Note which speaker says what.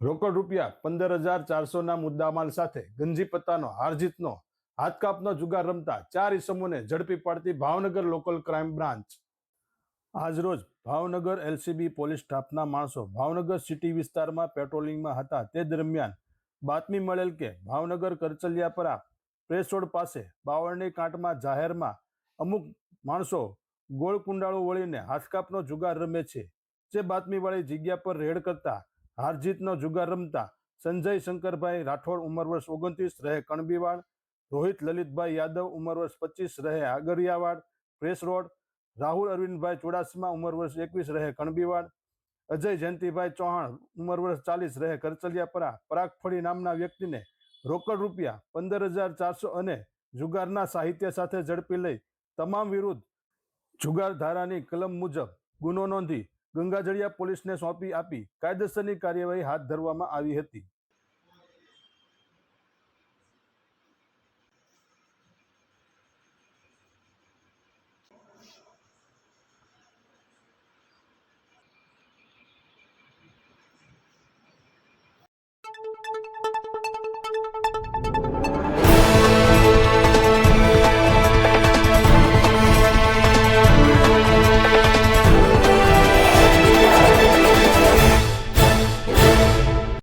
Speaker 1: રોકડ રૂપિયા પંદર હજાર ચારસોના મુદ્દામાલ સાથે ગંજી પત્તાનો હારજીતનો હાથકાપનો જુગાર રમતા ચાર ઇસમોને ઝડપી પાડતી ભાવનગર લોકલ ક્રાઇમ બ્રાન્ચ. આજરોજ ભાવનગર એલસીબી પોલીસ સ્ટાફના માણસો ભાવનગર સિટી વિસ્તારમાં પેટ્રોલિંગમાં હતા. તે દરમિયાન બાતમી મળેલ કે ભાવનગર કરચલિયાપરા પ્રેસોડ પાસે બાવળની કાંટમાં જાહેરમાં અમુક માણસો ગોળ કુંડાળો વળીને હાથકાપનો જુગાર રમે છે. જે બાતમીવાળી જગ્યા પર રેડ કરતા હારજીતનો જુગાર રમતા સંજય શંકરભાઈ રાઠોડ ઉંમર વર્ષ ઓગણત્રીસ, રહે કણબીવાડ. રોહિત લલિતભાઈ યાદવ ઉંમર વર્ષ પચીસ, રહે આગરિયાવાડ. પ્રેસ રોડ, રાહુલ અરવિંદભાઈ ચુડાસમા ઉંમર વર્ષ એકવીસ, રહે કણબીવાડ. અજય જયંતિભાઈ ચૌહાણ ઉંમર વર્ષ ચાલીસ, રહે કરચલિયાપરા. પરાગફળી નામના વ્યક્તિને રોકડ રૂપિયા પંદર હજાર ચારસો અને જુગારના સાહિત્ય સાથે ઝડપી લઈ તમામ વિરુદ્ધ જુગાર ધારાની કલમ મુજબ ગુનો નોંધી ગંગાજળિયા પોલીસને સોંપી આપી કાયદેસરની કાર્યવાહી હાથ ધરવામાં આવી હતી.